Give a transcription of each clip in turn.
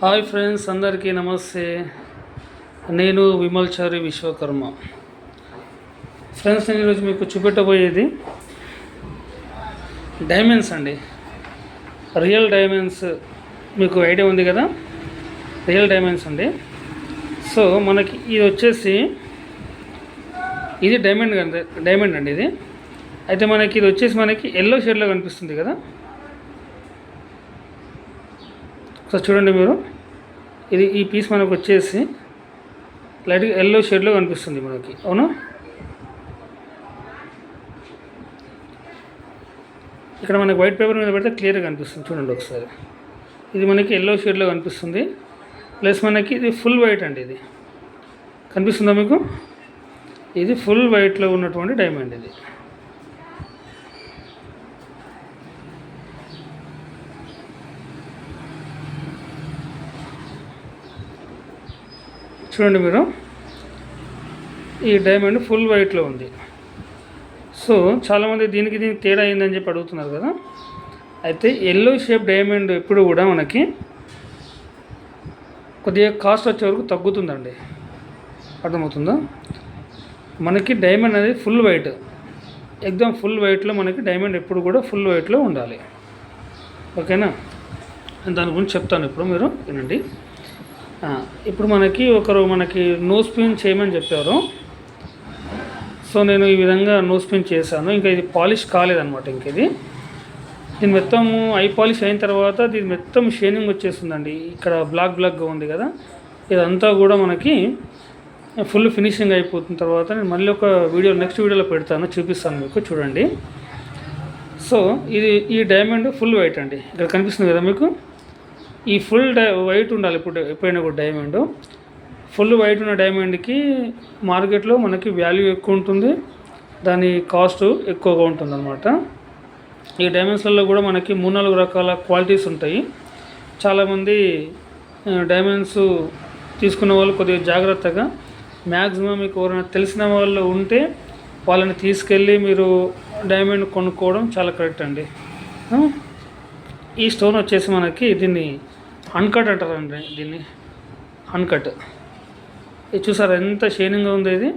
Hi friends అందరికీ నమస్తే. నేను విమల్చారి విశ్వకర్మ. ఫ్రెండ్స్ నేను ఈరోజు మీకు చూపెట్టబోయేది డైమండ్స్ అండి. రియల్ డైమండ్స్ మీకు ఐడియా ఉంది కదా? రియల్ డైమండ్స్ అండి. సో మనకి ఇది వచ్చేసి ఇది డైమండ్ డైమండ్ అండి ఇది. అయితే మనకి ఇది వచ్చేసి మనకి ఎల్లో షేడ్లో కనిపిస్తుంది కదా? ఒకసారి చూడండి మీరు. ఇది ఈ పీస్ మనకు వచ్చేసి లైట్గా ఎల్లో షేడ్లో కనిపిస్తుంది మనకి. అవునా? ఇక్కడ మనకి వైట్ పేపర్ మీద పెడితే క్లియర్గా కనిపిస్తుంది. చూడండి ఒకసారి. ఇది మనకి ఎల్లో షేడ్లో కనిపిస్తుంది. ప్లస్ మనకి ఇది ఫుల్ వైట్ అండి ఇది. కనిపిస్తుందా మీకు? ఇది ఫుల్ వైట్లో ఉన్నటువంటి డైమండ్ ఇది. చూడండి మీరు. ఈ డైమండ్ ఫుల్ వైట్లో ఉంది. సో చాలామంది దీనికి దీనికి తేడా అయిందని చెప్పి అడుగుతున్నారు కదా. అయితే ఎల్లో షేప్ డైమండ్ ఎప్పుడు కూడా మనకి కొద్దిగా కాస్ట్ వచ్చే వరకు తగ్గుతుందండి. అర్థమవుతుందా? మనకి డైమండ్ అనేది ఫుల్ వైట్ ఎగ్జామ్ ఫుల్ వైట్లో మనకి డైమండ్ ఎప్పుడు కూడా ఫుల్ వైట్లో ఉండాలి. ఓకేనా? నేను దాని గురించి చెప్తాను ఇప్పుడు మీరు. వినండి. ఇప్పుడు మనకి ఒకరు మనకి నోస్ పిన్ చేయమని చెప్పారు. సో నేను ఈ విధంగా నోస్ పిన్ చేశాను. ఇంకా ఇది పాలిష్ కాలేదన్నమాట ఇంక ఇది దీని మొత్తం ఐ పాలిష్ అయిన తర్వాత దీని మొత్తం షేనింగ్ వచ్చేస్తుందండి. ఇక్కడ బ్లాక్ బ్లాక్గా ఉంది కదా. ఇదంతా కూడా మనకి ఫుల్ ఫినిషింగ్ అయిపోతున్న తర్వాత నేను మళ్ళీ ఒక వీడియో నెక్స్ట్ వీడియోలో పెడతాను చూపిస్తాను మీకు చూడండి. సో ఇది ఈ డైమండ్ ఫుల్ వైట్ అండి. ఇక్కడ కనిపిస్తుంది కదా మీకు? ఈ ఫుల్ డై వైట్ ఉండాలి. ఇప్పుడు ఎప్పుడైనా కూడా డైమండ్ ఫుల్ వైట్ ఉన్న డైమండ్కి మార్కెట్లో మనకి వాల్యూ ఎక్కువ ఉంటుంది. దాని కాస్ట్ ఎక్కువగా ఉంటుంది అనమాట ఈ డైమండ్స్లలో కూడా మనకి మూడు నాలుగు రకాల క్వాలిటీస్ ఉంటాయి. చాలామంది డైమండ్స్ తీసుకున్న వాళ్ళు కొద్దిగా జాగ్రత్తగా. మ్యాక్సిమం మీకు ఎవరైనా తెలిసిన వాళ్ళు ఉంటే వాళ్ళని తీసుకెళ్ళి మీరు డైమండ్ కొనుక్కోవడం చాలా కరెక్ట్ అండి. ఈ స్టోన్ వచ్చేసి మనకి దీన్ని అన్కట్ అంటారండి దీన్ని. అన్కట్ ఇది చూసారు ఎంత షైనింగ్గా ఉంది ఇది?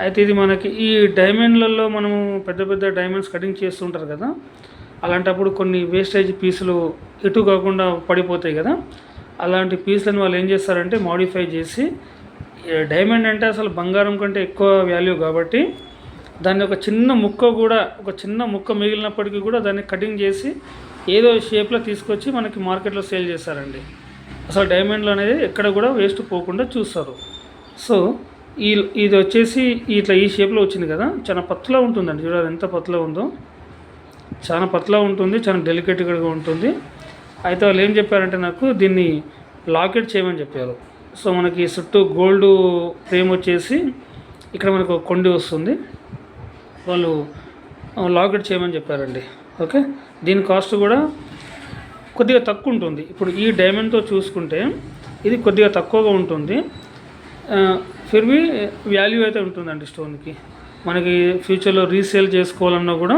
అయితే ఇది మనకి ఈ డైమండ్లలో మనము పెద్ద పెద్ద డైమండ్స్ కటింగ్ చేస్తుంటారు కదా అలాంటప్పుడు కొన్ని వేస్టేజ్ పీసులు ఇటు కాకుండా పడిపోతాయి కదా అలాంటి పీసులను వాళ్ళు ఏం చేస్తారంటే మాడిఫై చేసి డైమండ్ అంటే అసలు బంగారం కంటే ఎక్కువ వాల్యూ కాబట్టి దాన్ని ఒక చిన్న ముక్క కూడా ఒక చిన్న ముక్క మిగిలినప్పటికీ కూడా దాన్ని కటింగ్ చేసి ఏదో షేప్లో తీసుకొచ్చి మనకి మార్కెట్లో సేల్ చేస్తారండి అసలు డైమండ్లు అనేది ఎక్కడ కూడా వేస్ట్ పోకుండా చూస్తారు. సో ఈ ఇది వచ్చేసి ఇట్లా ఈ షేప్లో వచ్చింది కదా చాలా పత్లా ఉంటుందండి. చూడాలి ఎంత పత్లా ఉందో. చాలా పత్లా ఉంటుంది చాలా డెలికేట్గా ఉంటుంది. అయితే వాళ్ళు ఏం చెప్పారంటే నాకు దీన్ని లాకెట్ చేయమని చెప్పారు. సో మనకి చుట్టూ గోల్డ్ ఫ్రేమ్ వచ్చేసి ఇక్కడ మనకు కొండి వస్తుంది. వాళ్ళు లాకెట్ చేయమని చెప్పారండి. ఓకే? దీని కాస్ట్ కూడా కొద్దిగా తక్కువ ఉంటుంది. ఇప్పుడు ఈ డైమండ్తో చూసుకుంటే ఇది కొద్దిగా తక్కువగా ఉంటుంది. ఫిర్వి వాల్యూ అయితే ఉంటుందండి స్టోన్కి మనకి ఫ్యూచర్లో రీసేల్ చేసుకోవాలన్నా కూడా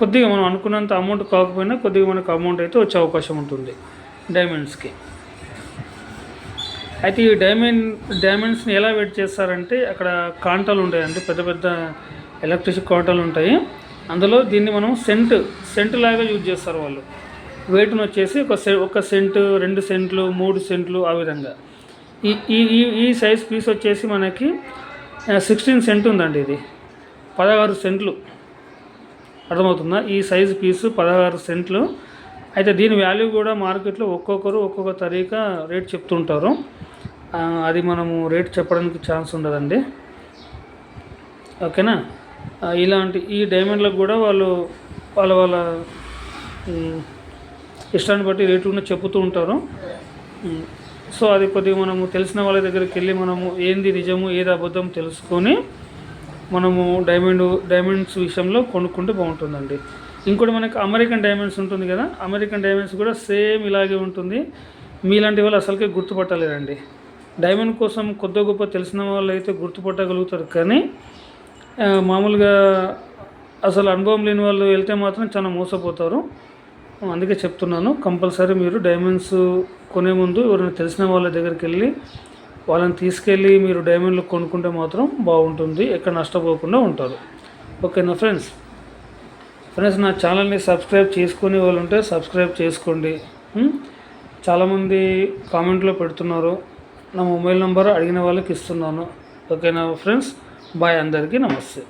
కొద్దిగా మనం అనుకున్నంత అమౌంట్ కాకపోయినా కొద్దిగా మనకు అమౌంట్ అయితే వచ్చే అవకాశం ఉంటుంది డైమండ్స్కి అయితే ఈ డైమండ్ డైమండ్స్ని ఎలా వెయిట్ చేస్తారంటే అక్కడ కాంటాలు ఉంటాయండి. పెద్ద పెద్ద ఎలక్ట్రిసిటీ కాంటాలు ఉంటాయి. అందులో దీన్ని మనం సెంట్ సెంట్ లాగా యూజ్ చేస్తారు వాళ్ళు. వెయిట్ను వచ్చేసి ఒక సె ఒక సెంటు రెండు సెంట్లు మూడు సెంట్లు ఆ విధంగా. ఈ ఈ ఈ ఈ సైజ్ పీస్ వచ్చేసి మనకి సిక్స్టీన్ సెంట్ ఉందండి ఇది. పదహారు సెంట్లు. అర్థమవుతుందా? ఈ సైజ్ పీసు పదహారు సెంట్లు. అయితే దీని వాల్యూ కూడా మార్కెట్లో ఒక్కొక్కరు ఒక్కొక్క తరీకా రేట్ చెప్తుంటారు. అది మనము రేట్ చెప్పడానికి ఛాన్స్ ఉండదండి. ఓకేనా? ఇలాంటి ఈ డైమండ్లకు కూడా వాళ్ళు వాళ్ళ వాళ్ళ ఇష్టాన్ని బట్టి రేటు కూడా చెప్తూ ఉంటారు. సో అది కొద్దిగా మనము తెలిసిన వాళ్ళ దగ్గరికి వెళ్ళి మనము ఏంది నిజము ఏది అబద్ధం తెలుసుకొని మనము డైమండ్ డైమండ్స్ విషయంలో కొనుక్కుంటే బాగుంటుందండి. ఇంకోటి మనకి అమెరికన్ డైమండ్స్ ఉంటుంది కదా అమెరికన్ డైమండ్స్ కూడా సేమ్ ఇలాగే ఉంటుంది. మీలాంటి వాళ్ళు అసలుకే గుర్తుపట్టలేరండి. డైమండ్ కోసం కొద్ది గొప్ప తెలిసిన వాళ్ళు అయితే గుర్తుపట్టగలుగుతారు కానీ మామూలుగా అసలు అనుభవం లేని వాళ్ళు వెళ్తే మాత్రం చాలా మోసపోతారు. అందుకే చెప్తున్నాను కంపల్సరీ మీరు డైమండ్స్ కొనే ముందు ఎవరైనా తెలిసిన వాళ్ళ దగ్గరికి వెళ్ళి వాళ్ళని తీసుకెళ్ళి మీరు డైమండ్లు కొనుక్కుంటే మాత్రం బాగుంటుంది ఎక్కడ నష్టపోకుండా ఉంటారు. ఓకేనా ఫ్రెండ్స్ ఫ్రెండ్స్ నా ఛానల్ని సబ్స్క్రైబ్ చేసుకునే వాళ్ళు ఉంటే సబ్స్క్రైబ్ చేసుకోండి. చాలామంది కామెంట్లో పెడుతున్నారు నా మొబైల్ నెంబర్ అడిగిన వాళ్ళకి ఇస్తున్నాను. ఓకేనా ఫ్రెండ్స్ బాయ్ అందరికీ నమస్తే.